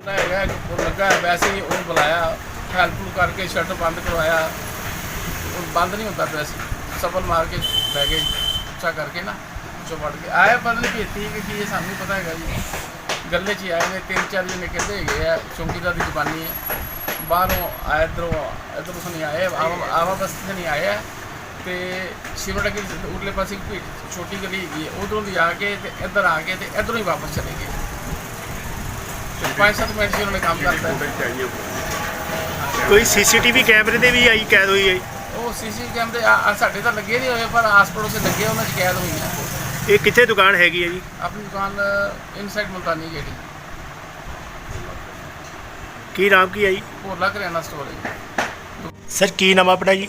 ਪਤਾ ਹੈਗਾ ਉਹ ਲੱਗਾ ਹੈ, ਵੈਸੇ ਹੀ ਉਹਨੂੰ ਬੁਲਾਇਆ ਹੈਲਪ ਕਰਕੇ ਸ਼ਟਰ ਬੰਦ ਕਰਵਾਇਆ। ਉਹ ਬੰਦ ਨਹੀਂ ਹੁੰਦਾ ਪਿਆ ਸੀ ਸਫਲ ਮਾਰ ਕੇ ਬਹਿ ਗਏ ਉੱਚਾ ਕਰਕੇ ਨਾ ਚੋ ਵੜ ਕੇ ਆਇਆ ਪਤਾ ਨਹੀਂ ਭੇਤੀ ਕਿ ਕੀ ਇਹ ਸਾਨੂੰ ਨਹੀਂ ਪਤਾ ਹੈਗਾ ਜੀ। ਗੱਲੇ 'ਚ ਹੀ ਆਏ ਨੇ ਤਿੰਨ ਚਾਰ ਜਣੇ ਕਹਿੰਦੇ ਹੈਗੇ ਆ ਚੌਂਕੀਦਾਰ ਦੀ ਜ਼ਬਾਨੀ ਹੈ। ਬਾਹਰੋਂ ਆਏ ਇੱਧਰੋਂ ਇੱਧਰੋਂ ਸੁਣੀ ਆਏ ਆਵਾ ਆਵਾ ਬਸਤੀ ਤੋਂ ਨਹੀਂ ਆਏ ਆ ਤੇ ਸ਼ਿਵੜਾ ਕੇ ਉਰਲੇ ਪਾਸੇ ਇੱਕ ਭੀੜ- ਛੋਟੀ ਗਲੀ ਹੈਗੀ ਹੈ ਉਧਰੋਂ ਦੀ ਆ ਕੇ ਤੇ ਇੱਧਰ ਆ ਕੇ ਤੇ ਇੱਧਰੋਂ ਹੀ ਵਾਪਸ ਚਲੇ ਗਏ। ਪੰਜ ਸੱਤ ਜੀ ਉਹਨਾਂ ਨੇ ਕੰਮ ਕਰਤਾ। ਹੈ। ਕੋਈ ਸੀਸੀਟੀਵੀ ਕੈਮਰੇ ਦੇ ਵੀ ਆਈ ਕੈਦ ਹੋਈ ਹੈ? ਉਹ ਸੀਸੀ ਕੈਮਰੇ ਆ- ਆ ਸਾਡੇ ਤਾਂ ਲੱਗੇ ਨਹੀਂ ਹੋਏ ਪਰ ਆਸ ਪੜੋਸ ਦੇ ਲੱਗੇ ਉਹਨਾਂ 'ਚ ਕੈਦ ਹੋਈਆਂ ਇਹ ਕਿੱਥੇ ਦੁਕਾਨ ਹੈਗੀ ਹੈ ਜੀ? ਆਪਣੀ ਦੁਕਾਨ ਇਨਸਾਈਡ ਮੁਲਤਾਨੀ ਗੇੜੀ ਕੀ ਨਾਮ ਕੀ ਹੈ ਜੀ? ਭੋਲਾ ਕਰਿਆਨਾ ਸਟੋਰ ਹੈ ਸਰ ਕੀ ਨਾਮ ਆ ਆਪਣਾ ਜੀ?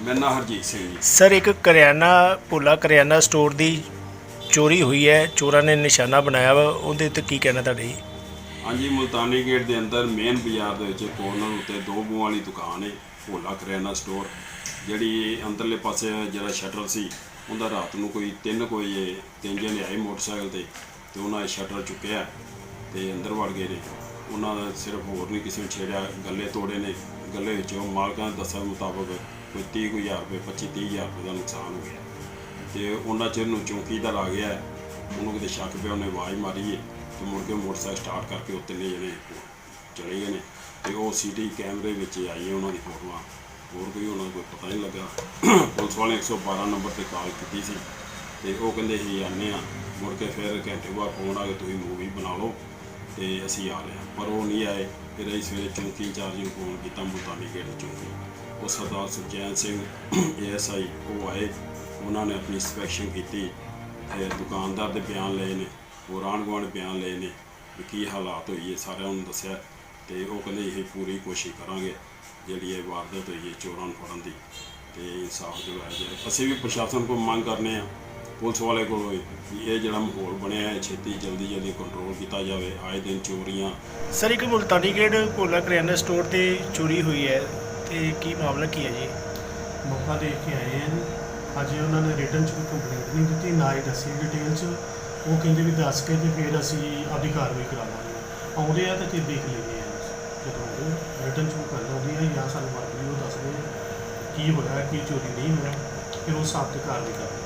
ਮੇਰਾ ਨਾਂ ਹਰਜੀਤ ਸਿੰਘ ਜੀ। ਸਰ ਇੱਕ ਕਰਿਆਨਾ ਭੋਲਾ ਕਰਿਆਨਾ ਸਟੋਰ ਦੀ ਚੋਰੀ ਹੋਈ ਹੈ। ਚੋਰਾਂ ਨੇ ਨਿਸ਼ਾਨਾ ਬਣਾਇਆ ਵਾ ਉਹਦੇ ਉੱਤੇ ਕੀ ਕਹਿਣਾ ਤੁਹਾਡਾ ਜੀ? ਹਾਂਜੀ, ਮੁਲਤਾਨੀ ਗੇਟ ਦੇ ਅੰਦਰ ਮੇਨ ਬਾਜ਼ਾਰ ਦੇ ਵਿੱਚ ਕੋਰਨਰ ਉੱਤੇ ਦੋ ਬੂਆਂ ਵਾਲੀ ਦੁਕਾਨ ਹੈ, ਭੋਲਾ ਕਰਿਆਨਾ ਸਟੋਰ ਜਿਹੜੀ ਅੰਦਰਲੇ ਪਾਸੇ ਜਿਹੜਾ ਸ਼ਟਰ ਸੀ, ਉਹਦਾ ਰਾਤ ਨੂੰ ਕੋਈ ਤਿੰਨ ਕੋਈ ਤਿੰਨ ਜਣੇ ਆਏ ਮੋਟਰਸਾਈਕਲ ਤੇ ਤੇ ਉਹਨਾਂ ਸ਼ਟਰ ਚੁੱਕਿਆ ਤੇ ਅੰਦਰ ਵੜ ਗਏ ਨੇ। ਉਹਨਾਂ ਦਾ ਸਿਰਫ ਹੋਰ ਨਹੀਂ ਕਿਸੇ ਨੂੰ ਛੇੜਿਆ, ਗੱਲੇ ਤੋੜੇ ਨੇ। ਗੱਲੇ ਵਿੱਚੋਂ ਮਾਲਕਾਂ ਦੇ ਦੱਸਣ ਮੁਤਾਬਕ ਕੋਈ 30 ਕੁ ਹਜ਼ਾਰ ਰੁਪਏ 25 30 ਹਜ਼ਾਰ ਰੁਪਏ ਦਾ ਨੁਕਸਾਨ ਹੋ ਗਿਆ ਤੇ ਉਹਨਾਂ ਚਿਰ ਨੂੰ ਚੌਂਕੀਦਾਰ ਆ ਗਿਆ, ਉਹਨੂੰ ਕਿਤੇ ਸ਼ੱਕ ਪਿਆ, ਉਹਨੇ ਆਵਾਜ਼ ਮਾਰੀ ਏ ਤੇ ਮੁੜ ਕੇ ਮੋਟਰਸਾਈਕਲ ਸਟਾਰਟ ਕਰਕੇ ਉਹ ਤਿੰਨੇ ਜਣੇ ਚਲੇ ਗਏ ਨੇ। ਤੇ ਉਹ ਸੀਟੀ ਕੈਮਰੇ ਵਿੱਚ ਆਈ ਉਹਨਾਂ ਦੀ ਫੋਟੋਆਂ ਹੋਰ ਕੋਈ ਉਹਨਾਂ ਨੂੰ ਕੋਈ ਪਤਾ ਨਹੀਂ ਲੱਗਾ। ਪੁਲਿਸ ਵਾਲੇ 112 ਨੰਬਰ ਤੇ ਕਾਲ ਕੀਤੀ ਸੀ। ਤੇ ਉਹ ਕਹਿੰਦੇ ਸੀ ਆਨੇ ਆ ਮੁੜ ਕੇ ਫਿਰ ਘੰਟੇ ਬਾਅਦ ਫੋਨ ਆ ਕੇ ਤੁਸੀਂ ਮੂਵੀ ਬਣਾ ਲਓ। ਤੇ ਅਸੀਂ ਆ ਰਹੇ ਹਾਂ। ਪਰ ਉਹ ਨਹੀਂ ਆਏ। ਫਿਰ ਅਸੀਂ ਸਵੇਰੇ ਚੌਂਕੀ ਇੰਚਾਰਜ ਨੂੰ ਫੋਨ ਕੀਤਾ, ਮੁਲਤਾਨੀ ਗੇਟ ਚੌਂਕੀ। ਉਹ ਸਰਦਾਰ ਸੁਖਚੈਨ ਸਿੰਘ ਏਐਸਆਈ ਉਹ ਆਏ। ਉਹਨਾਂ ਨੇ ਆਪਣੀ ਇੰਸਪੈਕਸ਼ਨ ਕੀਤੀ। ਤੇ ਦੁਕਾਨਦਾਰ ਦੇ ਬਿਆਨ ਲਏ ਨੇ। ਹੋਰ ਆਂਢ ਗੁਆਂਢ ਬਿਆਨ ਲਏ ਨੇ ਵੀ ਕੀ ਹਾਲਾਤ ਹੋਈ ਹੈ ਸਾਰਿਆਂ ਨੂੰ ਦੱਸਿਆ ਤੇ ਉਹ ਕਹਿੰਦੇ ਇਹ ਪੂਰੀ ਕੋਸ਼ਿਸ਼ ਕਰਾਂਗੇ ਜਿਹੜੀ ਇਹ ਵਾਰਦਾਤ ਹੋਈ ਹੈ ਚੋਰਾਂ ਨੂੰ ਫੜਨ ਦੀ ਤੇ ਇਨਸਾਫ ਦਿਵਾਇਆ ਜਾਏ ਅਸੀਂ ਵੀ ਪ੍ਰਸ਼ਾਸਨ ਕੋਲ ਮੰਗ ਕਰਨੇ ਆ ਪੁਲਿਸ ਵਾਲੇ ਕੋਲ ਵੀ ਇਹ ਜਿਹੜਾ ਮਾਹੌਲ ਬਣਿਆ ਹੈ ਛੇਤੀ ਜਲਦੀ ਜਲਦੀ ਕੰਟਰੋਲ ਕੀਤਾ ਜਾਵੇ ਆਏ ਦਿਨ ਚੋਰੀਆਂ ਸਰ ਇੱਕ ਮੁਲਤਾਨੀ ਗੇਟ ਭੋਲਾ ਕਰਿਆਨਾ ਸਟੋਰ ਤੇ ਚੋਰੀ ਹੋਈ ਹੈ ਤੇ ਕੀ ਮਾਮਲਾ ਕੀ ਹੈ ਜੀ? ਮੌਕਾ ਦੇਖ ਕੇ ਆਏ ਹਨ। ਅਜੇ ਉਹਨਾਂ ਨੇ ਰਿਟਰਨ ਚ ਕੋਈ ਕੰਪਲੇਂਟ ਨਹੀਂ ਦਿੱਤੀ ਨਾ ਹੀ ਦੱਸੀ ਡਿਟੇਲ ਚ। ਉਹ ਕਹਿੰਦੇ ਵੀ ਦੱਸ ਕੇ ਤੇ ਫਿਰ ਅਸੀਂ ਆਪਦੀ ਕਾਰਵਾਈ ਕਰਾਵਾਂਗੇ। ਆਉਂਦੇ ਆ ਤੇ ਫਿਰ ਦੇਖ ਲੈਂਦੇ ਆ ਜਦੋਂ ਰਿਟਰਨ ਚ ਕੋਈ ਗੱਲ ਆਉਂਦੀ ਹੈ ਜਾਂ ਸਾਨੂੰ ਵਰਦੀ ਉਹ ਦੱਸਦੇ ਆ ਕੀ ਹੋਇਆ, ਕੀ ਚੋਰੀ ਨਹੀਂ ਹੋਇਆ, ਫਿਰ ਉਸ ਹਿਸਾਬ ਤੇ ਕਾਰਵਾਈ ਕਰਦੇ